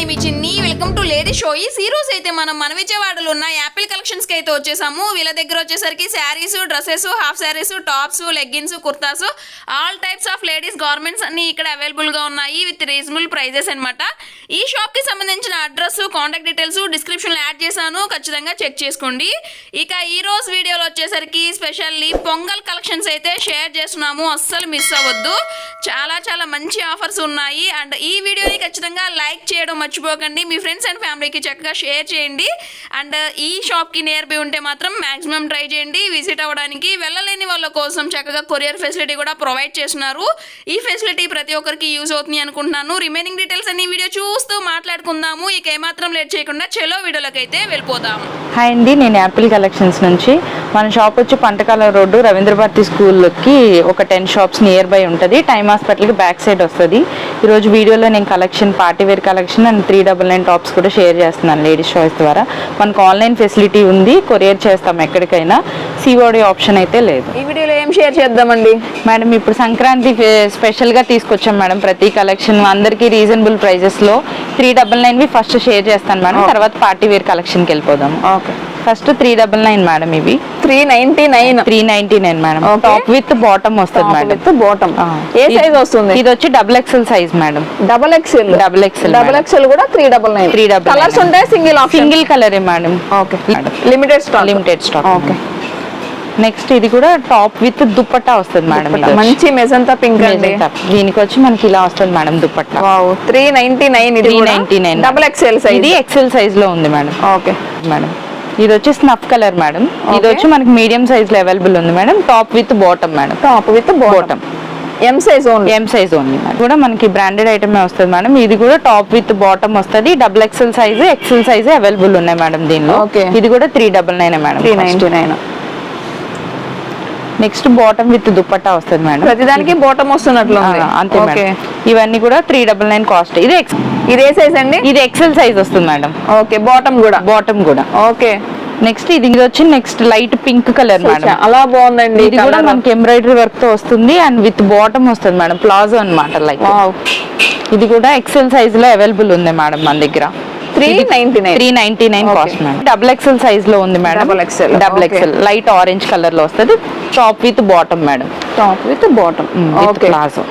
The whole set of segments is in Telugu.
నేను మీ చిన్ని వెల్కమ్ టు లేడీ షో ఈ సీరోస్ అయితే మనం మన విజయవాడలో ఉన్న యాపిల్ కలెక్షన్స్కి అయితే వచ్చేసాము. వీళ్ళ దగ్గర వచ్చేసరికి saris dresses half saris tops leggings kurtas all types of ladies garments అన్ని ఇక్కడ అవైలబుల్గా ఉన్నాయి విత్ రీజనబుల్ ప్రైజెస్ అన్నమాట. ఈ షాప్కి సంబంధించిన అడ్రస్ కాంటాక్ట్ డీటెయిల్స్ డిస్క్రిప్షన్లో యాడ్ చేశాను. ఖచ్చితంగా చెక్ చేసుకోండి. ఇక ఈ రోజు వీడియోలో వచ్చేసరికి స్పెషల్లీ పొంగల్ కలెక్షన్స్ అయితే షేర్ చేస్తున్నాము. అస్సలు మిస్ అవ్వద్దు. చాలా చాలా మంచి ఆఫర్స్ ఉన్నాయి. అండ్ ఈ వీడియోని ఖచ్చితంగా లైక్ చేయడం మర్చిపోకండి. మీ ఫ్రెండ్స్ అండ్ ఫ్యామిలీకి చక్కగా షేర్ చేయండి. అండ్ uh, ఈ షాప్కి నియర్ బై ఉంటే మాత్రం మాక్సిమం ట్రై చేయండి. విజిట్ అవ్వడానికి వెళ్ళలేని వాళ్ళ కోసం చక్కగా కొరియర్ ఫెసిలిటీ కూడా ప్రొవైడ్ చేస్తున్నారు. ఈ ఫెసిలిటీ ప్రతి ఒక్కరికి యూజ్ అవుతుంది అనుకుంటున్నాను. రిమైనింగ్ డీటెయిల్స్ అన్ని వీడియో చూస్తూ మాట్లాడుకుందాము. ఇక ఏమాత్రం లేట్ చేయకుండా చెలో వీడియోలకైతే అయితే వెళ్ళిపోదాం. హాయ్ అండి నేను యాపిల్ కలెక్షన్స్ నుంచి. మన షాప్ వచ్చి పంటకాల రోడ్డు రవీంద్ర భారతి స్కూల్కి ఒక టెన్ షాప్స్ నియర్ బై ఉంటుంది. టైమ్ హాస్పిటల్కి బ్యాక్ సైడ్ వస్తుంది. ఈరోజు వీడియోలో నేను collection party wear collection and three double nine tops కూడా షేర్ చేస్తున్నాను లేడీస్ చాయిస్ ద్వారా. మనకు ఆన్లైన్ ఫెసిలిటీ ఉంది. కొరియర్ చేస్తాం ఎక్కడికైనా. సిఓడి ఆప్షన్ అయితే లేదు. ఈ వీడియోలో ఏం షేర్ చేద్దామండి? మేడం ఇప్పుడు సంక్రాంతి స్పెషల్గా తీసుకొచ్చాం మేడం ప్రతి కలెక్షన్ అందరికీ రీజనబుల్ ప్రైజెస్లో త్రీ డబల్ నైన్వి ఫస్ట్ షేర్ చేస్తాను మేడం. తర్వాత పార్టీ వేర్ కలెక్షన్కి వెళ్ళిపోదాం. Okay first three double nine madam ఇవి. Three ninety nine three ninety nine madam. Top with bottom వస్తుంది మేడం విత్ బాటమ్. ఏ సైజ్ వస్తుంది? ఇది వచ్చి double XL size madam double XL double XL double XL కూడా three double nine Three double కలర్స్. ఉంటాయి సింగిల్ సింగిల్ కలరే madam okay limited stock limited stock okay next ఇది కూడా టాప్ విత్ దుప్పట్టా వస్తుంది మేడం. మంచి మెజంతా పింక్. దీనికి వచ్చి మనకి ఇలా వస్తుంది madam dupatta three ninety nine ఇది three ninety nine double XL size ఇది ఎక్సెల్ సైజ్లో ఉంది మేడం ఓకే మేడం ఇది వచ్చి స్నఫ్ కలర్ మేడం ఇది. వచ్చి మనకి మీడియం సైజ్లో అవైలబుల్ ఉంది madam top with bottom madam top with bottom M size only M size only madam కూడా మనకి బ్రాండెడ్ ఐటమ్ వస్తుంది మేడం ఇది కూడా టాప్ విత్ బాటమ్ వస్తుంది. Double XL size XL size available ఉన్నాయి మేడం దీనిలో. ఇది కూడా three double nine madam three ninety nine next bottom with dupatta వస్తుంది మేడం. ప్రతిదానికి బాటమ్ వస్తున్నట్లు అంతే మేడం. ఇవన్నీ కూడా త్రీ డబల్ నైన్ కాస్ట్ ఇది ఇది ఏ సైజ్ అండి? ఇది ఎక్సెల్ సైజ్ వస్తుంది మేడం. ఓకే బాటమ్ కూడా. బాటమ్ కూడా. ఓకే. నెక్స్ట్ ఇది వచ్చి next light pink colour madam. చాలా బాగుందండి ఇది కూడా మనకి ఎంబ్రాయిడరీ వర్క్తో వస్తుంది అండ్ విత్ బాటమ్ వస్తుంది మేడం. ప్లాజో అన్నమాట లైక్ ఇది కూడా ఎక్సెల్ సైజ్లో అవైలబుల్ ఉంది మేడం మన దగ్గర. Three ninety nine three ninety nine. Cost madam double XL సైజ్లో ఉంది madam Double XL, double. XL light orange కలర్లో వస్తుంది. Top with bottom madam top with bottom okay palazzo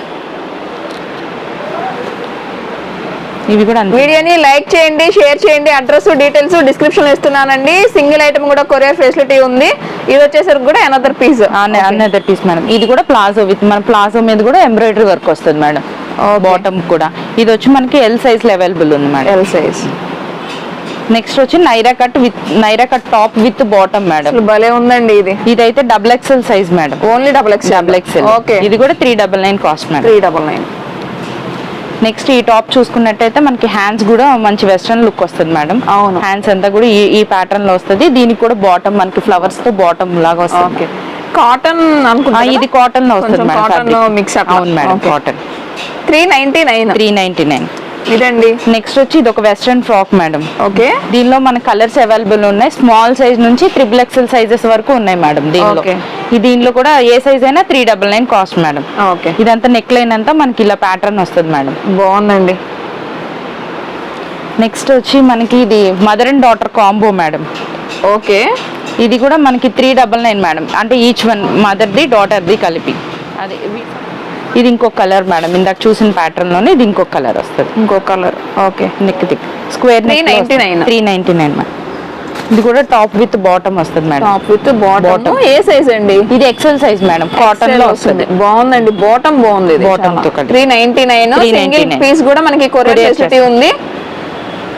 ఇవి కూడా వీడియోని లైక్ చేయండి షేర్ చేయండి. అడ్రస్ డీటెయిల్స్ డిస్క్రిప్షన్ ఇస్తున్నానండి. సింగిల్ ఐటమ్ కూడా కొరియర్ ఫెసిలిటీ ఉంది. ఇది వచ్చేసరికి కూడా another piece another piece madam ఇది కూడా ప్లాజో విత్ మన ప్లాజో మీద కూడా ఎంబ్రాయిడరీ వర్క్ వస్తుంది మేడం బాటమ్ కూడా. ఇది వచ్చి మనకి ఎల్ సైజ్ అవైలబుల్ ఉంది మేడం ఎల్ సైజ్ నెక్స్ట్ వచ్చి Naira cut with Naira cut top with bottom madam భలే ఉందండి ఇది. ఇదైతే double XL size madam only double X double XL okay ఇది కూడా three double nine cost madam three double nine next ఈ టాప్ చూసుకున్నట్టయితే మనకి హ్యాండ్స్ కూడా మంచి వెస్ట్రన్ లుక్ వస్తుంది మేడం అవును. హ్యాండ్స్ అంతా కూడా ఈ ఈ ప్యాటర్న్లో వస్తుంది. దీనికి కూడా బాటమ్ మనకి ఫ్లవర్స్తో బాటమ్ లాగా వస్తుంది. ఓకే కాటన్ అనుకుంటా ఇది కాటన్లో వస్తుంది cotton లో అట్లా. అవును madam. Cotton three ninety nine three ninety nine ఇదండి. నెక్స్ట్ వచ్చి ఇది ఒక వెస్ట్రన్ ఫ్రాక్ మేడం ఓకే. దీనిలో మన కలర్స్ అవైలబుల్ ఉన్నాయి. స్మాల్ సైజ్ నుంచి త్రిబుల్ ఎక్సెల్ సైజెస్ వరకు ఉన్నాయి మేడం దీనిలో. దీనిలో కూడా ఏ సైజ్ అయినా three double nine cost madam okay. ఇదంతా నెక్ లైన్ అంతా మనకి ఇలా ప్యాటర్న్ వస్తుంది మేడం బాగుందండి. నెక్స్ట్ వచ్చి మనకి ఇది mother and daughter combo madam okay. ఇది కూడా మనకి త్రీ డబల్ నైన్ మేడం అంటే ఈచ్ వన్ మదర్ది డాటర్ది కలిపి. అదే ఇది ఇంకొక కలర్ మేడం. ఇందాక చూసిన ప్యాటర్న్లోనే ఇది ఇంకొక కలర్ వస్తుంది. ఇంకో colour. Okay. Neck thick square 399. Three ninety nine. Madam. ఇది కూడా టాప్ విత్ బాటమ్ వస్తుంది madam. Top with bottom. A size అండి? ఇది ఎక్సెల్ సైజ్ మేడం. కాటన్లో వస్తుంది. బాగుందండి. బాటమ్ బాగుంది కలిపి. Three ninety nine. 399. Single piece కూడా మనకి కొరియర్ ఫెసిలిటీ ఉంది.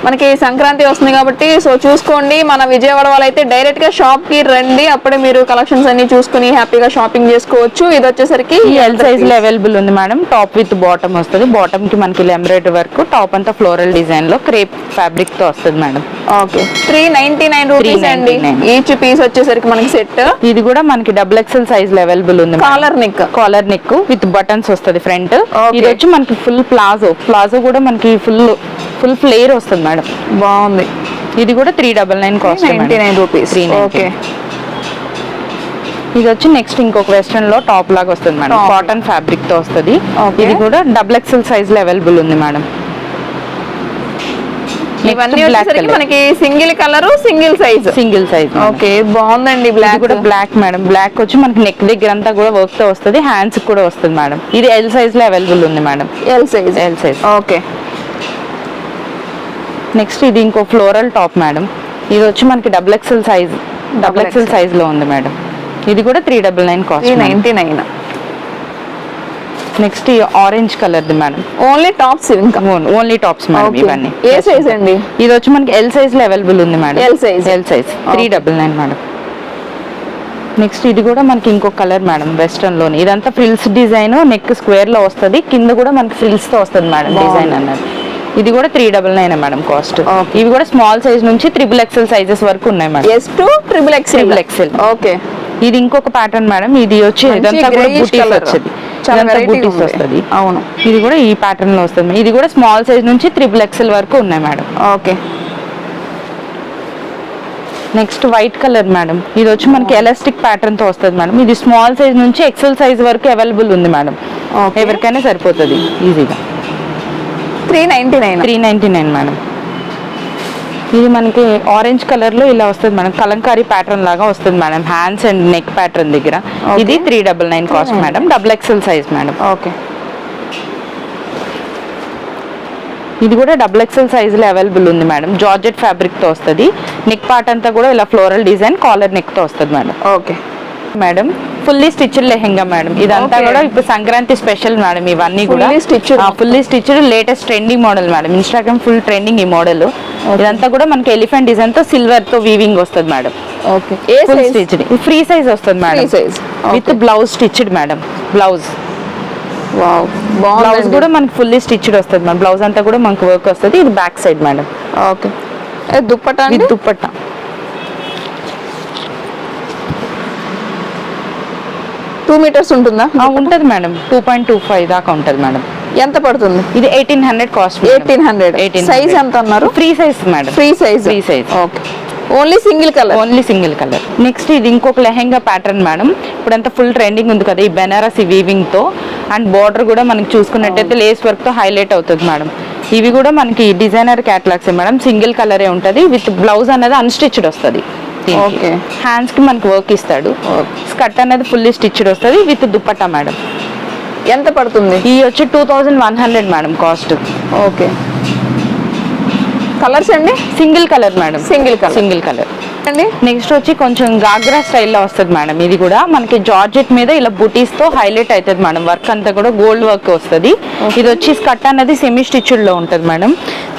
మనకి సంక్రాంతి వస్తుంది కాబట్టి సో చూసుకోండి. మన విజయవాడ వాళ్ళైతే డైరెక్ట్గా షాప్కి రండి. అప్పుడే మీరు కలెక్షన్స్ అన్ని చూసుకుని హ్యాపీగా షాపింగ్ చేసుకోవచ్చు. ఇది వచ్చేసరికి ఎల్ సైజ్లో అవైలబుల్ ఉంది మేడం. టాప్ విత్ బాటమ్ వస్తుంది. బాటమ్కి మనకి ఎంబ్రాయిడరీ వర్క్ టాప్ అంతా ఫ్లోరల్ డిజైన్లో క్రేప్ ఫ్యాబ్రిక్తో వస్తుంది madam. Okay three ninety nine rupees అండి 399. ఈచ్ పీస్ వచ్చేసరికి మనకి సెట్ ఇది కూడా మనకి డబుల్ ఎక్సెల్ సైజ్లో అవైలబుల్ ఉంది collar neck collar neck with buttons వస్తుంది ఫ్రంట్. ఇది వచ్చి మనకి ఫుల్ ప్లాజో ప్లాజో కూడా మనకి ఫుల్ ఫుల్ ఫ్లేర్ వస్తుంది మేడం. బాగుంది. ఇది కూడా three double nine cost ninety nine rupees okay ఇది వచ్చి నెక్స్ట్ ఇంకొక వెస్ట్రన్లో టాప్ లాగా వస్తుంది మేడం. కాటన్ ఫ్యాబ్రిక్తో వస్తుంది. ఇది కూడా డబుల్ ఎక్సెల్ సైజ్లో అవైలబుల్ ఉంది మేడం. ఇవన్నీ వచ్చేసరికి. మనకి single colour single size single size okay బాగుందండి బ్లాక్ కూడా బ్లాక్ మేడం. బ్లాక్ వచ్చి మనకి నెక్ దగ్గర అంతా కూడా వర్క్తో వస్తుంది. హ్యాండ్స్ కూడా వస్తుంది మేడం. ఇది ఎల్ సైజ్లో అవైలబుల్ ఉంది madam. L size L size okay next ఇది ఇంకో ఫ్లోరల్ టాప్ మేడం. ఇది వచ్చి మనకి double XL size double XL సైజ్లో ఉంది మేడం. ఇది కూడా three double nine cost ninety nine next orange colour the madam. Only tops ఇంకా? Only tops madam. ఇవన్నీ. ఏ సైజ్ అండి? ఇది వచ్చి మనకి ఎల్ సైజ్లో అవైలబుల్ ఉంది madam. L size. L size three double nine madam. Next ఇది కూడా మనకి ఇంకో కలర్ మేడం వెస్టర్న్లోని. ఇదంతా ఫ్రిల్స్ డిజైన్ నెక్ స్క్వేర్లో వస్తుంది. కింద కూడా మనకి ఫ్రిల్స్తో వస్తుంది మేడం. డిజైన్ అన్నది. ఇది కూడా three double nine madam cost. ఇవి కూడా స్మాల్ సైజ్ నుంచి త్రిబుల్ ఎక్సెల్ సైజెస్ వరకు ఉన్నాయి madam S to triple X Triple XL. Okay ఇది ఇంకొక ప్యాటర్న్ మేడం ఇది వచ్చి ఇదంతా కూడా బూటీస్. వచ్చేది. వస్తుంది. అవును. ఇది కూడా ఈ ప్యాటర్న్లో వస్తుంది. ఇది కూడా స్మాల్ సైజ్ నుంచి త్రిబుల్ ఎక్సెల్ వరకు ఉన్నాయి madam okay next white colour madam ఇది వచ్చి మనకి ఎలాస్టిక్ ప్యాటర్న్తో వస్తుంది మేడం ఇది స్మాల్ సైజ్ నుంచి ఎక్సెల్ సైజ్ వరకు అవైలబుల్ ఉంది మేడం. ఎవరికైనా సరిపోతుంది. ఈజీగా three ninety nine three ninety nine madam ఇది మనకి ఆరెంజ్ కలర్లో ఇలా వస్తుంది మేడం కలంకారీ ప్యాటర్న్ లాగా వస్తుంది madam hands and neck pattern దగ్గర. ఇది three double nine cost madam double XL size madam okay ఇది కూడా డబుల్ ఎక్సెల్ సైజ్లో అవైలబుల్ ఉంది మేడం జార్జెట్ ఫ్యాబ్రిక్తో వస్తుంది. నెక్ పార్ట్ అంతా కూడా ఇలా ఫ్లోరల్ డిజైన్ కాలర్ నెక్తో వస్తుంది madam okay madam. Fully stitched lehenga madam. ఇదంతా. కూడా ఇప్పుడు సంక్రాంతి స్పెషల్ మేడం ఇవన్నీ కూడా. Fully stitched latest trending model madam. Instagram full trending ఈ మోడల్ ఇదంతా కూడా మనకి ఎలిఫెంట్ డిజైన్తో సిల్వర్తో వీవింగ్ వస్తుంది madam. Okay a full size stitched free size వస్తుంది madam. With. Blouse stitched madam. Blouse blouse కూడా మనకి ఫుల్లీ స్టిచ్డ్ వస్తుంది మేడం. బ్లౌజ్ అంతా కూడా మనకి వర్క్ వస్తుంది. ఇది back side madam. Okay dupatta dupatta two metres ఉంటుందా? ఉంటది madam. Two point two five దాకా ఉంటది మేడం. ఎంత పడుతుంది? ఇది eighteen hundred cost eighteen hundred size ఎంత అన్నారు? Free size madam. Free size Free size. Okay only single colour only single colour next ఇది ఇంకొక లెహెంగా ప్యాటర్న్ మేడం. ఇప్పుడంతా ఫుల్ ట్రెండింగ్ ఉంది కదా ఈ బెనారసి వీవింగ్తో. అండ్ బార్డర్ కూడా మనకి చూసుకున్నట్టయితే లేస్ వర్క్తో హైలైట్ అవుతుంది మేడం. ఇవి కూడా మనకి డిజైనర్ క్యాటలాగ్స్ మేడం. సింగిల్ కలరే ఉంటది. విత్ బ్లౌజ్ అనేది అన్స్టిచ్డ్ వస్తుంది. Okay. హ్యాండ్స్కి మనకి వర్క్ ఇస్తాడు. స్కర్ట్ అనేది ఫుల్లీ స్టిచ్డ్ వస్తుంది విత్ దుప్పట్టా మేడం ఎంత పడుతుంది? ఈ వచ్చి two thousand one hundred madam cost okay. Colours అండి single colour madam Single colour. Single colour అండి? నెక్స్ట్ వచ్చి కొంచెం గాగ్రా స్టైల్లో వస్తుంది మేడం ఇది కూడా మనకి జార్జెట్ మీద ఇలా బుటీస్తో హైలైట్ అవుతుంది మేడం వర్క్ అంతా కూడా గోల్డ్ వర్క్ వస్తుంది. ఇది వచ్చి స్కర్ట్ అనేది సెమీ స్టిచ్డ్లో ఉంటుంది మేడం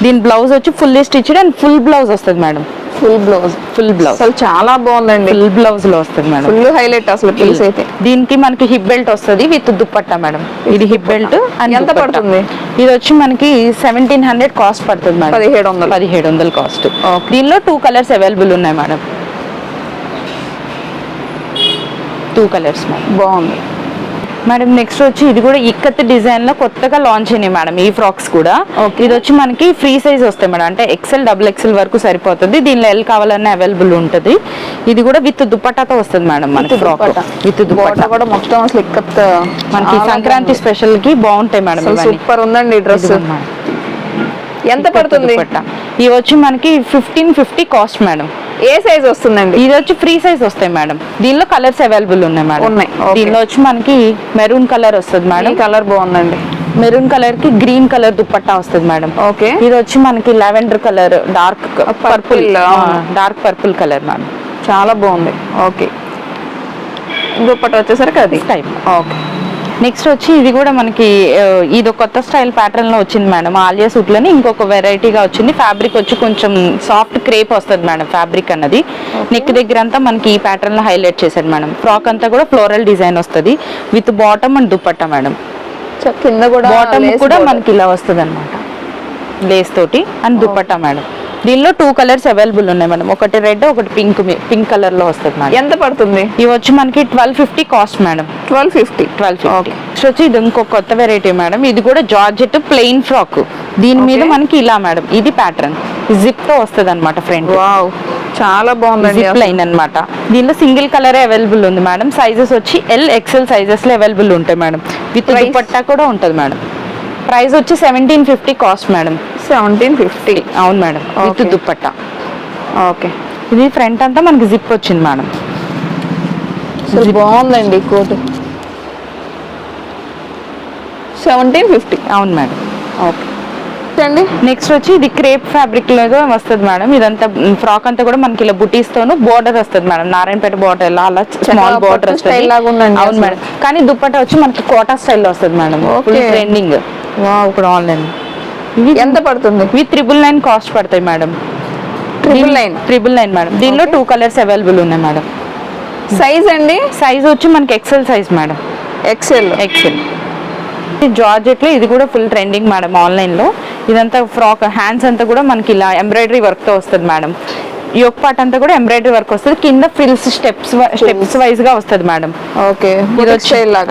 దీని బ్లౌజ్ వచ్చి fully stitched and full blouse వస్తుంది madam full blouse full blouse అసలు చాలా బాగుందండి. ఫుల్ బ్లౌజ్లో వస్తుంది మేడం. ఫుల్ హైలైట్ అసలు పీస్ అయితే. దీనికి మనకి హిప్ బెల్ట్ వస్తుంది విత్ దుప్పట్టా మేడం. ఇది హిప్ బెల్ట్ ఎంత పడుతుంది? ఇది వచ్చి మనకి సెవెంటీన్ హండ్రెడ్ కాస్ట్ పడుతుంది మేడం. పదిహేడు వందలు. పదిహేడు వందలు కాస్ట్. దీనిలో టూ కలర్స్ అవైలబుల్ ఉన్నాయి మేడం. టూ కలర్స్ మేడం బాగుంది. మేడం నెక్స్ట్ వచ్చి ఇది కూడా ఇక్కత్ డిజైన్లో కొత్తగా లాంచ్ అయినాయి మేడం ఈ ఫ్రాక్స్ కూడా. ఇది వచ్చి మనకి ఫ్రీ సైజ్ వస్తాయి మేడం అంటే ఎక్సెల్ డబుల్ ఎక్సెల్ వరకు సరిపోతుంది. దీనిలో ఎల్ కావాలన్నా అవైలబుల్ ఉంటుంది. ఇది కూడా విత్ దుప్పటాతో వస్తుంది మేడం మనకి ఫ్రాక్. విత్ దుప్పటా కూడా మొత్తం అసలు ఇక్కత్ మనకి సంక్రాంతి స్పెషల్కి బాగుంటాయి మేడం సూపర్ ఉందండి డ్రెస్. ఎంత పడుతుంది. ఇవి వచ్చి మనకి ఫిఫ్టీన్ ఫిఫ్టీ కాస్ట్ మేడం. ఏ సైజ్ వస్తుందండి? ఇది వచ్చి ఫ్రీ సైజ్ వస్తాయి మేడం. దీనిలో కలర్స్ అవైలబుల్ ఉన్నాయి మేడం. ఉన్నాయి. దీనిలో వచ్చి మనకి మెరూన్ కలర్ వస్తుంది మేడం. కలర్ బాగుందండి. మెరూన్ కలర్కి గ్రీన్ కలర్ దుపట్టా వస్తుంది మేడం. ఓకే ఇది వచ్చి మనకి lavender colour dark purple. Dark purple colour madam. చాలా బాగుంది. ఓకే దుప్పట వచ్చేసరికి అది. టైప్ ఓకే నెక్స్ట్ వచ్చి ఇది కూడా మనకి ఇది ఒక కొత్త స్టైల్ ప్యాటర్న్లో వచ్చింది మేడం. ఆలియా సూట్లోని ఇంకొక వెరైటీగా వచ్చింది. ఫ్యాబ్రిక్ వచ్చి కొంచెం సాఫ్ట్ క్రేప్ వస్తుంది మేడం ఫ్యాబ్రిక్ అన్నది. నెక్ దగ్గర అంతా మనకి ఈ ప్యాటర్న్లో హైలైట్ చేశారు మేడం. ఫ్రాక్ అంతా కూడా ఫ్లోరల్ డిజైన్ వస్తుంది. With bottom and dupatta madam. కింద కూడా బాటమ్ కూడా. మనకి ఇలా వస్తుంది అనమాట లేస్ తోటి అండ్ దుపట్టా మేడం. దీనిలో టూ కలర్స్ అవైలబుల్ ఉన్నాయి మేడం. ఒకటి రెడ్ ఒకటి పింక్ పింక్ కలర్లో వస్తుంది మేడం. ఎంత పడుతుంది? ఇవి వచ్చి మనకి twelve fifty cost madam. Twelve fifty twelve next వచ్చి ఇది ఇంకో కొత్త వెరైటీ మేడం. ఇది కూడా జార్జెట్ ప్లెయిన్ ఫ్రాక్ దీని మీద. మనకి ఇలా మేడం. ఇది ప్యాటర్న్ జిప్తో వస్తుంది అనమాట ఫ్రంట్ వావ్ చాలా బాగుందండి జిప్ లైన్ అన్నమాట. దీనిలో సింగిల్ కలర్ అవైలబుల్ ఉంది మేడం. సైజెస్ వచ్చి ఎల్ ఎక్సెల్ సైజెస్లో అవైలబుల్ ఉంటాయి మేడం. విత్? దుపట్టా కూడా ఉంటుంది మేడం. ప్రైస్ వచ్చి seventeen fifty cost madam. Seventeen fifty. అవును మేడం విత్. దుప్పట్టా. ఓకే. ఇది ఫ్రంట్ అంతా మనకి జిప్ వచ్చింది మేడం. బాగుందండి కోట్. Seventeen fifty. అవును మేడం. ఓకే. అండి? నెక్స్ట్ వచ్చి ఇది క్రేప్ ఫ్యాబ్రిక్ లాగా వస్తుంది మేడం. ఇదంతా ఫ్రాక్ అంతా కూడా మనకి ఇలా బుటీస్ తోను బోర్డర్ వస్తుంది మేడం. నారాయణపేట బోర్డర్ ఇలా అలా స్మాల్ బోర్డర్ ఉందండి అవును. మేడం. కానీ దుప్పట్టా వచ్చి మనకి కోటా స్టైల్లో వస్తుంది మేడం. ట్రెండింగ్ ఇప్పుడు ఆన్లైన్. ఎంత పడుతుంది? ఇవి త్రిబుల్ నైన్ కాస్ట్ పడతాయి madam triple nine triple nine madam దీనిలో. టూ కలర్స్ అవైలబుల్ ఉన్నాయి మేడం సైజ్ అండి? సైజ్ వచ్చి మనకి XL size madam XL XL జార్జెట్లో ఇది కూడా ఫుల్ ట్రెండింగ్ మేడం ఆన్లైన్లో ఇదంతా ఫ్రాక్ హ్యాండ్స్ అంతా కూడా మనకి ఇలా ఎంబ్రాయిడరీ వర్క్తో వస్తుంది మేడం యోక్ పార్ట్ అంతా కూడా ఎంబ్రాయిడరీ వర్క్ వస్తుంది. కింద ఫిల్స్ స్టెప్స్ స్టెప్స్ వైజ్గా వస్తుంది మేడం. ఓకే.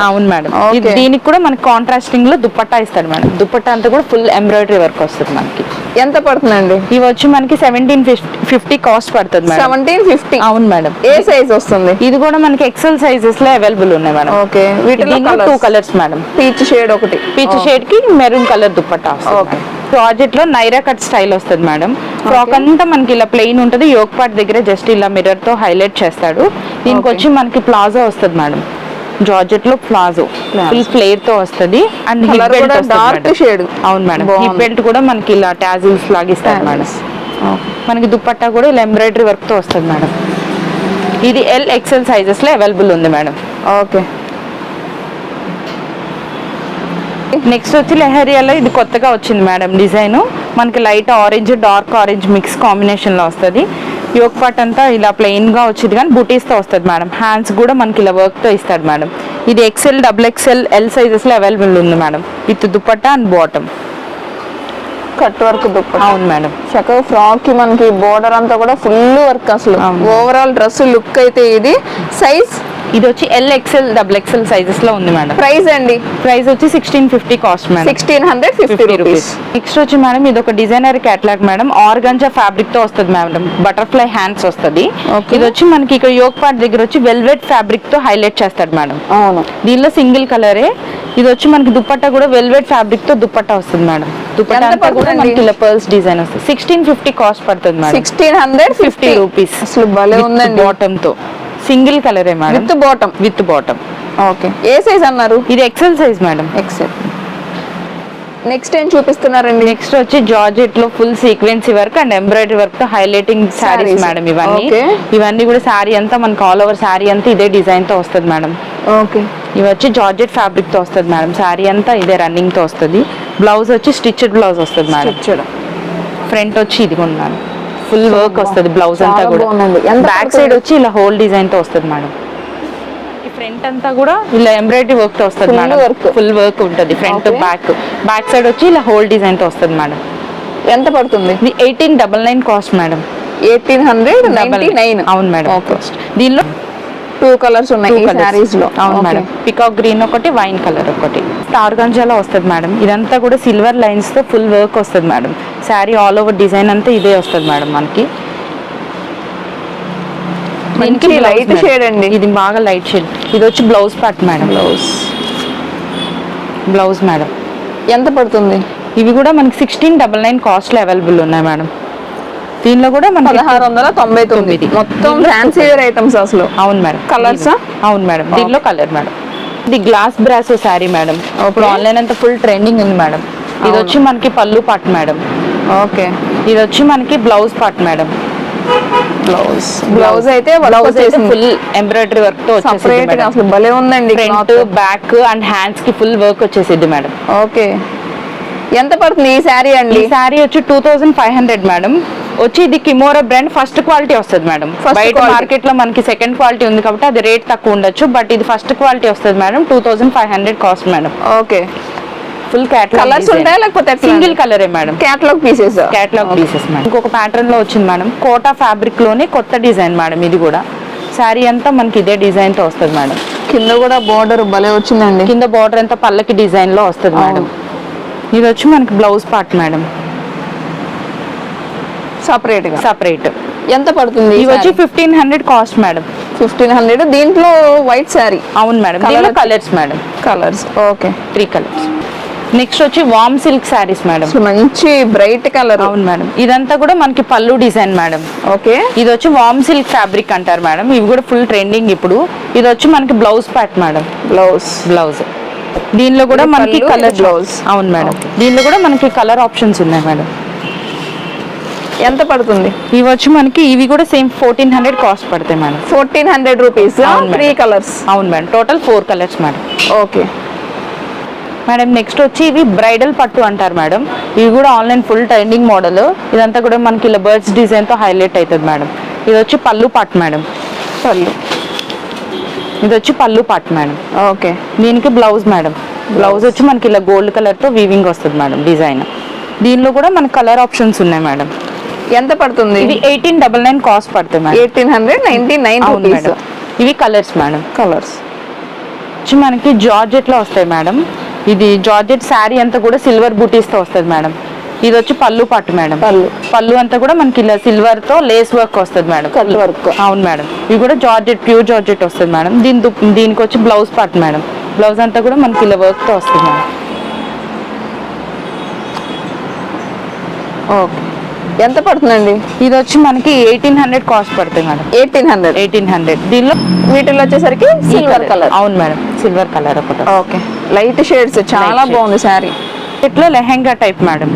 అవును మేడం. దీనికి కూడా మనకి కాంట్రాస్టింగ్లో దుప్పట్టా ఇస్తాడు మేడం. దుప్పట్టా అంతా కూడా ఫుల్ ఎంబ్రాయిడరీ వర్క్ వస్తుంది మనకి. ఎంత పడుతుందండి? ఇవి వచ్చి మనకి సెవెంటీన్ ఫిఫ్టీ కాస్ట్ పడుతుంది మేడం. సెవెంటీన్ ఫిఫ్టీ అవును మేడం. ఏ సైజ్ వస్తుంది? ఇది కూడా మనకి ఎక్సెల్ సైజెస్లో అవైలబుల్ ఉన్నాయి మేడం. ఓకే. వీటిలో two colours madam. Peach shade ఒకటి. పీచ్ షేడ్కి మెరూన్ కలర్ దుప్పట్టా Okay. ప్రాజెక్ట్లో నైరా కట్ స్టైల్ వస్తుంది మేడం. ఫ్రాక్ అంతా మనకి ఇలా ప్లెయిన్ ఉంటుంది. యోగ్ పార్ట్ దగ్గర జస్ట్ ఇలా మిర్రర్తో హైలైట్ చేస్తాడు. దీనికి. వచ్చి మనకి ప్లాజో వస్తుంది మేడం. జార్జెట్లో ప్లాజో. ఫుల్ ఫ్లేర్తో వస్తుంది. And hip belt dark shade. అవును మేడం. హిప్ బెల్ట్ కూడా మనకి ఇలా టాజిల్స్ లాగిస్తారు మేడం. మనకి దుప్పట్టా కూడా ఇలా ఎంబ్రాయిడరీ వర్క్తో వస్తుంది మేడం. ఇది ఎల్ ఎక్సెల్ సైజెస్లో అవైలబుల్ ఉంది మేడం. ఓకే. నెక్స్ట్ వచ్చి లెహరియాలో ఇది కొత్తగా వచ్చింది మేడం డిజైన్. మనకి light orange dark orange mix కాంబినేషన్లో వస్తుంది. యోక్ పార్ట్ అంతా ఇలా ప్లెయిన్గా వచ్చింది కానీ బుటీస్తో వస్తుంది మేడం. హ్యాండ్స్ కూడా మనకి ఇలా వర్క్తో ఇస్తాడు మేడం. ఇది ఎక్సెల్ డబుల్ ఎక్సెల్ ఎల్ సైజెస్లో అవైలబుల్ ఉంది madam. With dupatta and bottom cut work దుప్పటి అవును మేడం. చక్కగా ఫ్రాక్కి మనకి బోర్డర్ అంతా కూడా ఫుల్ వర్క్ అసలు. ఓవరాల్ డ్రెస్ లుక్ అయితే ఇది. సైజ్ ఇది వచ్చి ఎల్ ఎక్సెల్ డబుల్ ఎక్సెల్ సైజెస్లో ఉంది మేడం. ప్రైస్ అండి? ప్రైస్ వచ్చి sixteen fifty cost madam. Sixteen hundred fifty rupees next వచ్చి మేడం ఇది ఒక డిజైనర్ క్యాటలాగ్ మేడం. ఆర్గంజా ఫ్యాబ్రిక్తో వస్తుంది మేడం. బటర్ఫ్లై హ్యాండ్స్ వస్తుంది. ఇది వచ్చి మనకి ఇక్కడ యోక్ పార్ట్ దగ్గర వచ్చి వెల్వెట్ ఫ్యాబ్రిక్తో హైలైట్ చేస్తాడు మేడం. అవును. దీనిలో సింగిల్ కలరే ఇది వచ్చి మనకి దుపట్టా కూడా వెల్వెట్ ఫ్యాబ్రిక్తో దుపట్టా వస్తుంది మేడం. అంతా కూడా పడుతుందండి? మనకి ఇలా పర్ల్స్ డిజైన్ వస్తుంది. సిక్స్టీన్ ఫిఫ్టీ కాస్ట్ పడుతుంది madam. Sixteen hundred fifty fifty rupees అసలు భలే ఉందండి. బాటమ్తో. సింగిల్ కలరే madam with bottom. With bottom. Okay. A size అన్నారు? ఇది XL size madam XL next ఏం చూపిస్తున్నారండి? నెక్స్ట్ వచ్చి జార్జెట్లో full sequence work and embroidery వర్క్తో హైలైటింగ్ శారీస్ Sarees. మేడం ఇవన్నీ. ఇవన్నీ కూడా శారీ అంతా మనకి ఆల్ ఓవర్ శారీ అంతా ఇదే డిజైన్తో వస్తుంది మేడం ఓకే. ఇవి వచ్చి జార్జెట్ ఫ్యాబ్రిక్తో వస్తుంది మేడం శారీ అంతా ఇదే రన్నింగ్తో వస్తుంది. బ్లౌజ్ వచ్చి స్టిచ్డ్ బ్లౌజ్ వస్తుంది మేడం ఫ్రంట్ వచ్చి ఇది కొన్నాను ఫుల్ వర్క్ వస్తుంది బ్లౌజ్ అంతా కూడా. బ్యాక్? సైడ్ వచ్చి ఇలా హోల్ డిజైన్తో వస్తుంది మేడం ఈ ఫ్రంట్ అంతా కూడా ఇలా ఎంబ్రాయిడరీ వర్క్తో వస్తుంది మేడం. ఫుల్ వర్క్ ఉంటుంది ఫ్రంట్. బ్యాక్ బ్యాక్ సైడ్ వచ్చి ఇలా హోల్ డిజైన్తో వస్తుంది మేడం ఎంత పడుతుంది? Eighteen double nine cost madam eighteen hundred nine అవును మేడం ఓకే దీనిలో టూ కలర్స్ ఉన్నాయి సారీస్లో. అవును. మేడం పికాక్ గ్రీన్ ఒకటి వైన్ కలర్ ఒకటి. స్టార్ గంజాలో వస్తుంది మేడం ఇదంతా కూడా సిల్వర్ లైన్స్తో ఫుల్ వర్క్ వస్తుంది madam sari all over design అంతా ఇదే వస్తుంది మేడం మనకి. మేడం. shade అండి. ఇది బాగా లైట్ షేడ్ ఇది వచ్చి blouse part madam blouse blouse madam ఎంత పడుతుంది? ఇవి కూడా మనకి సిక్స్టీన్ డబల్ నైన్ కాస్ట్లో అవైలబుల్ ఉన్నాయి మేడం దీనిలో కూడా మనకి పదహారు వందల తొంభై తొమ్మిది. మొత్తం ఫ్యాన్సీ ఐటమ్స్ అసలు. అవును మేడం. ఆ? అవును మేడం. దీనిలో కలర్ మేడం. ఇది గ్లాస్ బ్రాసో శారీ మేడం. ఇప్పుడు ఆన్లైన్ అంతా ఫుల్ ట్రెండింగ్ ఉంది మేడం. ఇది. వచ్చి మనకి పళ్ళు పాట్ మేడం. ఓకే ఇది వచ్చి మనకి blouse part madam. Blouse blouse అయితే బ్లౌజ్ అయితే ఫుల్ ఎంబ్రాయిడరీ వర్క్తో సపరేట్ అసలు భలే ఉందండి ఫ్రంట్ బ్యాక్ అండ్ హ్యాండ్స్కి ఫుల్ వర్క్ వచ్చేసింది మేడం. ఓకే ఎంత పడుతుంది ఈ శారీ ఈ అండి శారీ వచ్చి two thousand five hundred madam. వచ్చి ఇది కిమోరా బ్రాండ్ ఫస్ట్ క్వాలిటీ వస్తుంది మేడం బయట. మార్కెట్లో మనకి సెకండ్ క్వాలిటీ ఉంది కాబట్టి అది రేట్ తక్కువ ఉండొచ్చు బట్ ఇది ఫస్ట్ క్వాలిటీ వస్తుంది madam two thousand five hundred cost madam okay. Full catalogue colours ఉంటాయా లేకపోతే సింగిల్ కలరే madam catalogue pieces catalogue pieces madam ఇంకొక ప్యాటర్న్లో వచ్చింది మేడం కోటా ఫ్యాబ్రిక్లోనే కొత్త డిజైన్ మేడం ఇది కూడా. శారీ అంతా మనకి ఇదే డిజైన్తో వస్తుంది మేడం కింద కూడా బోర్డర్ భలే వచ్చిందండి. కింద బార్డర్ అంతా పల్లకి డిజైన్లో వస్తుంది మేడం ఇది వచ్చి మనకి బ్లౌజ్ పార్ట్ మేడం సపరేట్గా. సపరేట్ ఎంత పడుతుంది ఇవి వచ్చి fifteen hundred cost madam fifteen hundred దీంట్లో వైట్ శారీ అవును మేడం వచ్చి- colours madam colours okay three colours next వచ్చి వామ్ సిల్క్ శారీస్ మేడం మంచి బ్రైట్ కలర్ అవును మేడం ఇదంతా కూడా మనకి పళ్ళు డిజైన్ మేడం ఓకే ఇది వచ్చి వామ్ సిల్క్ ఫ్యాబ్రిక్ అంటారు మేడం ఇవి కూడా ఫుల్ ట్రెండింగ్ ఇప్పుడు. ఇది వచ్చి మనకి blouse part madam blouse blouse దీనిలో కూడా ఇది మనకి కలర్ ఇది blouse. అవును మేడం దీనిలో కూడా మనకి కలర్ ఆప్షన్స్ ఉన్నాయి మేడం ఎంత పడుతుంది? ఇవి వచ్చి మనకి ఇవి కూడా సేమ్ ఫోర్టీన్ హండ్రెడ్ కాస్ట్ పడతాయి madam. Fourteen hundred rupees. Three colours అవును madam. Total four colours madam. Okay madam next వచ్చి ఇవి బ్రైడల్ పట్టు అంటారు మేడం. ఇవి కూడా ఆన్లైన్ ఫుల్ ట్రెండింగ్ మోడల్. ఇదంతా కూడా మనకి ఇలా బర్డ్స్ డిజైన్తో హైలైట్ అవుతుంది మేడం. ఇది వచ్చి పళ్ళు పట్టు మేడం. పళ్ళు. ఇది వచ్చి పళ్ళు పట్టు మేడం. ఓకే దీనికి బ్లౌజ్ మేడం. బ్లౌజ్ వచ్చి మనకి ఇలా గోల్డ్ కలర్తో వీవింగ్ వస్తుంది మేడం డిజైన్. దీనిలో కూడా మనకి కలర్ ఆప్షన్స్ ఉన్నాయి మేడం. ఎంత పడుతుంది? ఇవి ఎయిటీన్ డబల్ నైన్ కాస్ట్ పడతాయి madam. Eighteen hundred ninety nine madam. ఇవి కలర్స్ మేడం. కలర్స్. వచ్చి మనకి జార్జెట్లో వస్తాయి మేడం. ఇది జార్జెట్ శారీ అంతా కూడా సిల్వర్ బూటీస్తో వస్తుంది మేడం. ఇది వచ్చి పళ్ళు పట్టు మేడం. పళ్ళు. పళ్ళు అంతా కూడా మనకి ఇలా సిల్వర్తో లేస్ వర్క్ వస్తుంది మేడం. Cut work. అవును మేడం. ఇవి కూడా జార్జెట్ ప్యూర్ జార్జెట్ వస్తుంది మేడం. దీని దీనికి వచ్చి బ్లౌజ్ పార్ట్ మేడం. బ్లౌజ్ అంతా కూడా మనకి ఇలా వర్క్తో వస్తుంది మేడం. ఓకే. ఎంత పడుతుందండి? ఇది వచ్చి మనకి ఎయిటీన్ హండ్రెడ్ కాస్ట్ పడుతుంది madam. Eighteen hundred eighteen hundred దీనిలో వీటిలో వచ్చేసరికి సిల్వర్ కలర్. అవును మేడం సిల్వర్ కలర్ ఒకటి. ఓకే లైట్ షేడ్స్ చాలా. బాగుంది శారీ. ఇట్లా లెహెంగా టైప్ మేడం.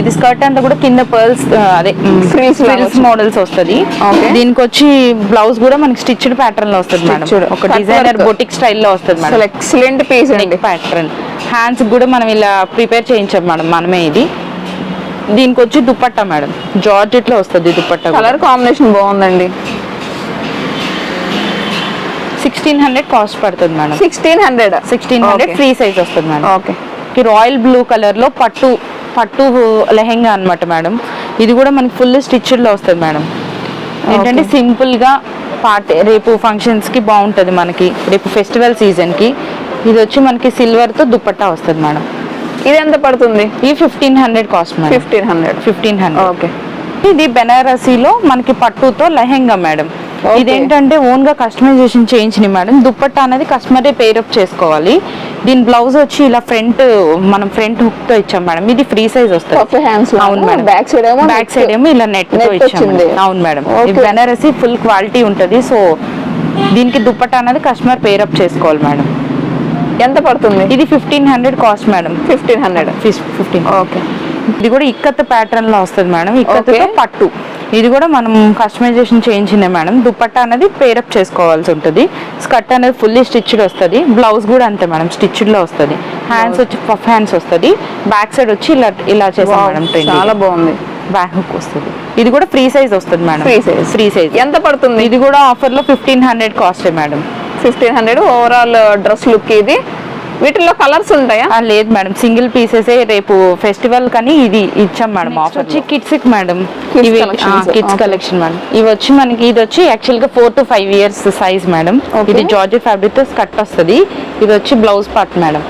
ఇది స్కర్ట్ అంతా కూడా కింద పర్ల్స్ అదే లాగా ఫ్రిల్స్ మోడల్స్ వస్తుంది. దీనికి వచ్చి బ్లౌజ్ కూడా మనకి స్టిచ్డ్ ప్యాటర్న్లో వస్తుంది మేడం. ఒక డిజైనర్. బొటిక్ స్టైల్లో వస్తుంది madam. Excellent piece pattern hands కూడా మనం ఇలా ప్రిపేర్ చేయించాం మేడం మనమే ఇది. దీనికి వచ్చి దుపట్టా మేడం. జార్జెట్లో వస్తుంది దుపట్టా కలర్ కాంబినేషన్ బాగుందండి. సిక్స్టీన్ హండ్రెడ్ కాస్ట్ పడుతుంది madam. Sixteen hundred sixteen hundred free size వస్తుంది మేడం. ఓకే రాయల్ బ్లూ కలర్లో పట్టు పట్టు లెహెంగా అన్నమాట మేడం. ఇది కూడా మనకి ఫుల్ స్టిచ్డ్లో వస్తుంది మేడం. ఏంటంటే సింపుల్గా పార్టీ రేపు ఫంక్షన్స్కి బాగుంటది మనకి. రేపు ఫెస్టివల్ సీజన్కి. ఇది వచ్చి మనకి సిల్వర్తో దుపట్టా వస్తుంది మేడం. ఇది ఎంత పడుతుంది? ఇది fifteen hundred cost fifteen hundred fifteen hundred okay ఇది బెనారసీలో మనకి పట్టుతో లెహెంగా మేడం. ఇదేంటంటే ఓన్గా కస్టమైజేషన్ చేయించిన మేడం దుప్పట్టా అనేది కస్టమరే పేరప్ చేసుకోవాలి. దీని బ్లౌజ్ వచ్చి ఇలా ఫ్రంట్ మనం ఫ్రంట్ హుక్తో ఇచ్చాం మేడం ఇది ఫ్రీ సైజ్ వస్తుంది. అవును మేడం బ్యాక్ సైడ్ ఏమో బ్యాక్ సైడ్ ఏమో ఇలా నెట్తో ఇచ్చాం. అవును మేడం బెనారసీ ఫుల్ క్వాలిటీ ఉంటది. సో దీనికి దుప్పట్టా అనేది కస్టమర్ పేరప్ చేసుకోవాలి మేడం ఎంత పడుతుంది? ఇది fifteen hundred cost madam fifteen hundred fifteen okay ఇది కూడా ఇక్కత్ ప్యాటర్న్లో వస్తుంది మేడం ఇక్కత్తో Okay. పట్టు. ఇది కూడా మనం కస్టమైజేషన్ చేయించిందే మేడం దుపట్టా అనేది పేరప్ చేసుకోవాల్సి ఉంటుంది. స్కర్ట్ అనేది ఫుల్లీ స్టిచ్డ్ వస్తుంది. బ్లౌజ్ కూడా అంతే మేడం స్టిచ్డ్లో వస్తుంది. హ్యాండ్స్ వచ్చి పఫ్ హ్యాండ్స్ వస్తుంది. బ్యాక్ సైడ్ వచ్చి ఇలా ఇలా చేస్తాం మేడం చాలా బాగుంది. బ్యాక్ హుక్ వస్తుంది. ఇది కూడా ఫ్రీ సైజ్ వస్తుంది madam Free size. Free size ఎంత పడుతుంది? ఇది కూడా ఆఫర్లో fifteen hundred cost madam fifteen hundred overall dress look ఇది. వీటిలో కలర్స్ ఉంటాయా? ఆ, లేదు మేడం. సింగిల్ పీసెస్ రేపు ఫెస్టివల్ కానీ ఇది ఇచ్చాం మేడం ఆఫర్ వచ్చి కిడ్స్ మేడం. ఇవి. కిడ్స్. Collection madam. ఇవి వచ్చి మనకి ఇది వచ్చి యాక్చువల్గా four to five years size madam. ఇది జార్జి ఫ్యాబ్రిక్తో స్కర్ట్ వస్తుంది. ఇది వచ్చి బ్లౌజ్ పార్ట్ మేడం.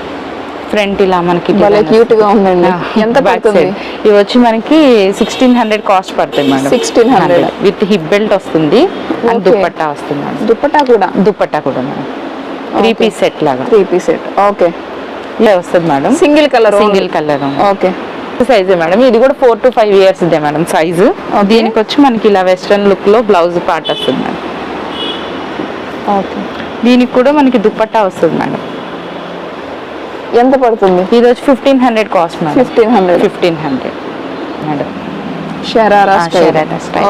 ఫ్రంట్ ఇలా మనకి క్యూట్గా ఉందండి. ఎంత పడుతుంది. ఇవి వచ్చి మనకి సిక్స్టీన్ హండ్రెడ్ కాస్ట్ పడతాయి మేడం 1600. విత్ హిప్ బెల్ట్ వస్తుంది అండ్. దుపట్టా వస్తుంది మేడం దుప్పటా కూడా? దుపట్టా కూడా మేడం త్రీ. పీస్ సెట్ లాగా. త్రీ పీస్ సెట్ ఓకే ఇలా వస్తుంది madam single colour single colour okay size madam ఇది కూడా ఫోర్ టు ఫైవ్ ఇయర్స్ ఇదే మేడం సైజు. దీనికి వచ్చి మనకి ఇలా వెస్ట్రన్ లుక్లో బ్లౌజ్ పార్ట్ వస్తుంది మేడం ఓకే దీనికి కూడా మనకి దుపట్టా వస్తుంది మేడం ఎంత పడుతుంది? ఇది వచ్చి fifteen hundred cost madam fifteen hundred fifteen hundred madam sharara style.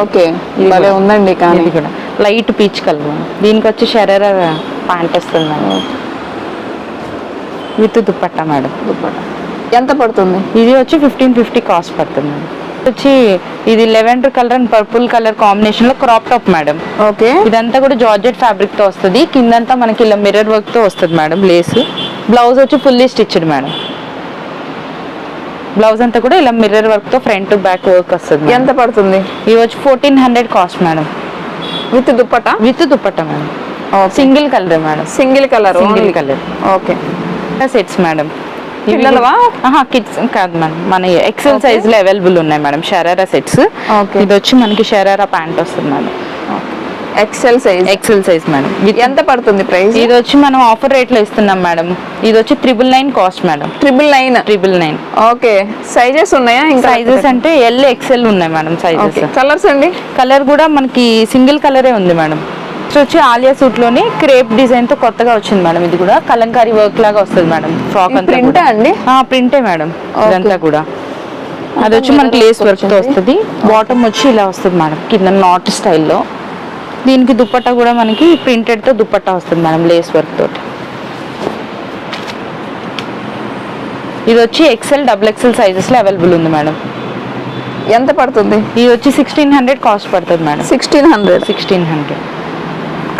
Okay భలే. ఉందండి కానీ. కూడా. లైట్ పీచ్ కలర్ దీనికి వచ్చి షరారా ప్యాంట్ వస్తుంది? Madam with dupatta madam dupatta ఎంత పడుతుంది? ఇది వచ్చి ఫిఫ్టీన్ ఫిఫ్టీ కాస్ట్ పడుతుంది మేడం వచ్చి ఇది lavender colour and purple colour కాంబినేషన్లో క్రాప్ టాప్ మేడం ఓకే ఇదంతా కూడా జార్జెట్ ఫ్యాబ్రిక్తో వస్తుంది. కిందంతా మనకి ఇలా మిర్రర్ వర్క్తో వస్తుంది మేడం లేస్ బ్లౌజ్ వచ్చి ఫుల్లీ స్టిచ్డ్ మేడం బ్లౌజ్ అంతా కూడా ఇలా మిర్రర్ వర్క్తో ఫ్రంట్ బ్యాక్ వర్క్ వస్తుంది ఎంత పడుతుంది? ఇవి వచ్చి fourteen hundred cost madam with dupatta? With dupatta madam single colour madam single colour single colour okay sets madam పిల్లలవా? Kids కాదు మేడం మన ఎక్సెల్. సైజ్లో అవైలబుల్ ఉన్నాయి మేడం షరారా సెట్స్. ఇది వచ్చి మనకి షరారా ప్యాంట్ వస్తుంది madam XL size XL size madam ఎంత పడుతుంది ప్రైస్ ఇది వచ్చి మనం ఆఫర్ రేట్లో ఇస్తున్నాం మేడం ఇది వచ్చి triple nine cost madam triple nine triple nine okay sizes ఉన్నాయా? ఇంకా సైజెస్ అంటే ఎల్ ఎక్సెల్ ఉన్నాయి మేడం సైజెస్ కలర్స్ అండి? కలర్ కూడా మనకి సింగిల్ కలరే ఉంది మేడం వచ్చి ఆలియా సూట్లోనే క్రేప్ డిజైన్తో కొత్తగా వచ్చింది మేడం ఇది కూడా కలంకారీ వర్క్ లాగా వస్తుంది మేడం ఫ్రాక్ అంతా ప్రింట్ అండి? ప్రింటే మేడం ఇదంతా కూడా. అది వచ్చి మనకి లేస్ వర్క్తో వస్తుంది. బాటమ్ వచ్చి ఇలా వస్తుంది మేడం కింద నాట్ స్టైల్లో దీనికి దుప్పట్టా కూడా మనకి ప్రింటెడ్తో దుప్పట్టా వస్తుంది మేడం లేస్ వర్క్ తోటి. ఇది వచ్చి ఎక్సెల్ డబుల్ ఎక్సెల్ సైజెస్లో అవైలబుల్ ఉంది మేడం. ఎంత పడుతుంది? ఇది వచ్చి సిక్స్టీన్ హండ్రెడ్ కాస్ట్ పడుతుంది madam. Sixteen hundred sixteen hundred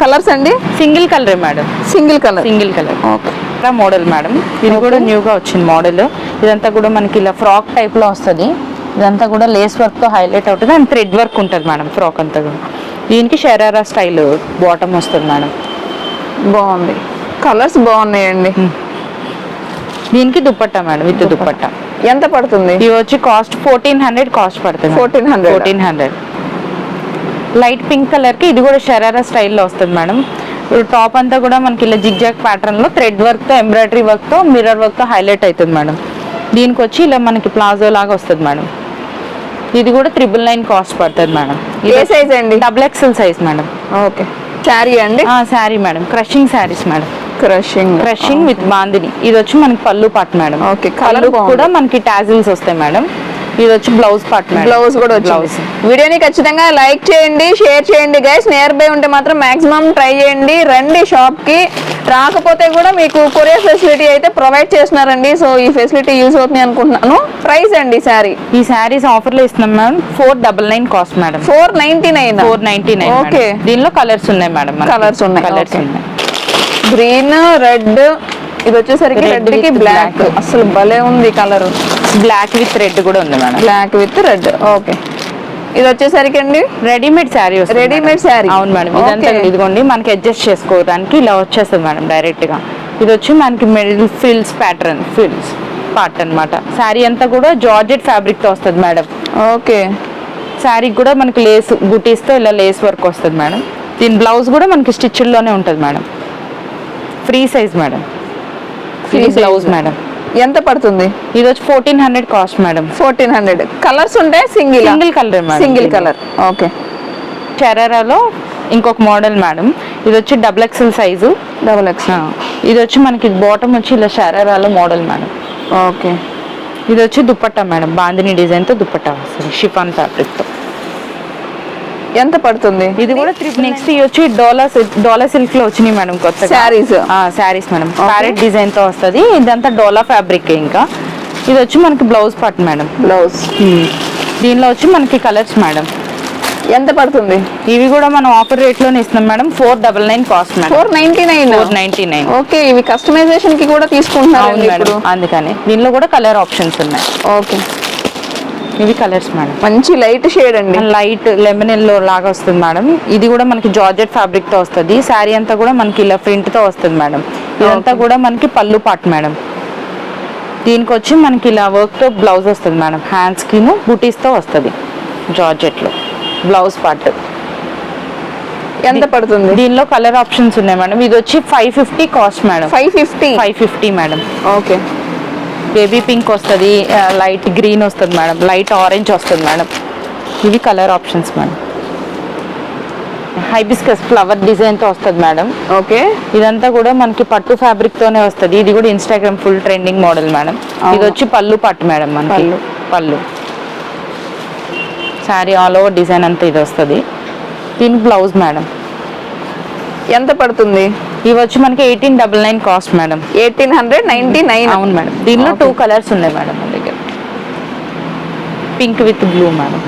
colours అండి? సింగిల్ కలరే madam. Single colour single colour okay model madam. ఇది కూడా న్యూగా వచ్చింది మోడల్ ఇదంతా కూడా మనకి ఇలా ఫ్రాక్ టైప్లో వస్తుంది. ఇదంతా కూడా లేస్ వర్క్తో హైలైట్ అవుతుంది. అండ్ థ్రెడ్ వర్క్ ఉంటుంది మేడం ఫ్రాక్ అంతా కూడా. దీనికి షరారా స్టైల్ బాటమ్ వస్తుంది మేడం. బాగుంది. కలర్స్ బాగున్నాయండి. దీనికి దుప్పట్టా మేడం విత్ దుప్పట్టా ఎంత పడుతుంది? ఇవి వచ్చి కాస్ట్ ఫోర్టీన్ హండ్రెడ్ కాస్ట్ పడుతుంది 1400. Fourteen hundred? లైట్ పింక్ కలర్కి ఇది కూడా షరారా స్టైల్లో వస్తుంది మేడం. టాప్ అంతా కూడా మనకి ఇలా జిగ్జాగ్ ప్యాటర్న్లో థ్రెడ్ వర్క్తో ఎంబ్రాయిడరీ వర్క్తో మిర్రర్ వర్క్తో హైలైట్ అవుతుంది మేడం. దీనికి వచ్చి ఇలా మనకి ప్లాజో లాగా వస్తుంది మేడం. ఇది కూడా త్రిబుల్ నైన్ కాస్ట్ పడుతుంది మేడం. ఏ size అండి? Double XL size madam. Okay. Saree అండి? Saree madam. Crushing sarees madam. Crushing crushing with bandhani ఇది వచ్చి మనకి పళ్ళు పాట్ మేడం. పళ్ళు బాగుంది. కూడా మనకి టాజిల్స్ వస్తాయి మేడం. ఇది వచ్చి బ్లౌజ్ పార్ట్ బ్లౌజ్ కూడా బ్లౌజ్. వీడియోని ఖచ్చితంగా లైక్ చేయండి షేర్ చేయండి గైస్ నియర్ బై ఉంటే మాత్రం మాక్సిమం ట్రై చేయండి. రండి షాప్కి. రాకపోతే కూడా మీకు కొరియర్ ఫెసిలిటీ అయితే ప్రొవైడ్ చేస్తున్నారండి. సో ఈ ఫెసిలిటీ యూజ్ అవుతుంది అనుకుంటున్నాను. ప్రైస్ అండి సారీ ఈ శారీస్ ఆఫర్లో ఇస్తున్నాం madam four double nine cost madam. Four ninety nine four ninety nine okay దీనిలో కలర్స్ ఉన్నాయి మేడం Colours ఉన్నాయి, కలర్స్. ఉన్నాయి. గ్రీన్ రెడ్ ఇది వచ్చేసరికి రెడ్కి బ్లాక్. అసలు భలే ఉంది కలర్ బ్లాక్ విత్ రెడ్ కూడా ఉంది madam. Black with red okay ఇది వచ్చేసరికి అండి? రెడీమేడ్ శారీ వస్తుంది Readymade మేడం. saree. అవును మేడం ఇదంతా. ఇదిగోండి మనకి అడ్జస్ట్ చేసుకోవడానికి ఇలా వచ్చేస్తుంది మేడం డైరెక్ట్గా ఇది వచ్చి మనకి middle fills pattern fills part అన్నమాట. శారీ అంతా కూడా జార్జెట్ ఫ్యాబ్రిక్తో వస్తుంది మేడం. ఓకే శారీకి కూడా మనకి లేస్ బుటీస్తో ఇలా లేస్ వర్క్ వస్తుంది మేడం. దీని బ్లౌజ్ కూడా మనకి స్టిచ్డ్లోనే ఉంటుంది madam. Free size madam. Free. Blouse madam. ఎంత పడుతుంది? ఇది వచ్చి fourteen hundred cost madam fourteen hundred colours ఉంటాయి single single colour madam single colour okay షరారాలో ఇంకొక మోడల్ మేడం ఇది వచ్చి double XL size double X ఇది వచ్చి మనకి బాటమ్ వచ్చి ఇలా షరారాలో మోడల్ మేడం ఓకే ఇది వచ్చి దుప్పట్టా మేడం బాందిని డిజైన్తో దుప్పట్టా వస్తుంది షిఫాన్ ఫ్యాబ్రిక్తో. ఎంత పడుతుంది? ఇది కూడా నెక్స్ట్ వచ్చి డోలా డోలా సిల్క్లో వచ్చినాయి మేడం కొత్త Sarees. శారీస్ మేడం. ప్యారెట్ డిజైన్తో వస్తుంది. ఇదంతా డోలా ఫ్యాబ్రిక్ ఇంకా. ఇది వచ్చి మనకి బ్లౌజ్ పార్ట్ మేడం. బ్లౌజ్ దీనిలో వచ్చి మనకి కలర్స్ మేడం. ఎంత పడుతుంది? ఇవి కూడా మనం ఆఫర్ రేట్లోనే ఇస్తున్నాం madam. Four double nine cost madam. Four ninety nine four ninety nine okay ఇవి కస్టమైజేషన్కి కూడా మేడం. అందుకని. దీనిలో కూడా కలర్ ఆప్షన్స్ ఉన్నాయి. ఓకే ఇవి కలర్స్ మేడం. మంచి లైట్ షేడ్ అండి. లైట్ లెమన్ ఎల్లో లాగా వస్తుంది మేడం. ఇది కూడా మనకి జార్జెట్ ఫ్యాబ్రిక్తో వస్తుంది. శారీ అంతా కూడా మనకి ఇలా ప్రింట్తో వస్తుంది మేడం. ఇదంతా కూడా మనకి పళ్ళు పాట్ మేడం. దీనికి వచ్చి మనకి ఇలా వర్క్తో బ్లౌజ్ వస్తుంది మేడం. హ్యాండ్స్కి బుటీస్తో వస్తుంది. జార్జెట్లో. బ్లౌజ్ పార్ట్ ఎంత పడుతుంది? దీనిలో కలర్ ఆప్షన్స్ ఉన్నాయి మేడం. ఇది వచ్చి five fifty cost madam. Five fifty five fifty madam. Okay. Baby pink వస్తుంది లైట్ గ్రీన్ వస్తుంది మేడం లైట్ ఆరెంజ్ వస్తుంది మేడం. ఇవి colour options madam. Hibiscus flower డిజైన్తో వస్తుంది మేడం. ఓకే. ఇదంతా కూడా మనకి పట్టు ఫ్యాబ్రిక్ తోనే వస్తుంది. ఇది కూడా Instagram full trending model madam. ఇది వచ్చి పళ్ళు పట్టు మేడం మనకి. పళ్ళు. పళ్ళు. శారీ ఆల్ ఓవర్ డిజైన్ అంతా ఇది వస్తుంది. దీని బ్లౌజ్ మేడం. ఎంత పడుతుంది? ఇవి వచ్చి మనకి eighteen double nine cost madam eighteen hundred ninety nine అవును మేడం దీనిలో టూ కలర్స్ ఉన్నాయి మేడం మన దగ్గర. Pink with blue madam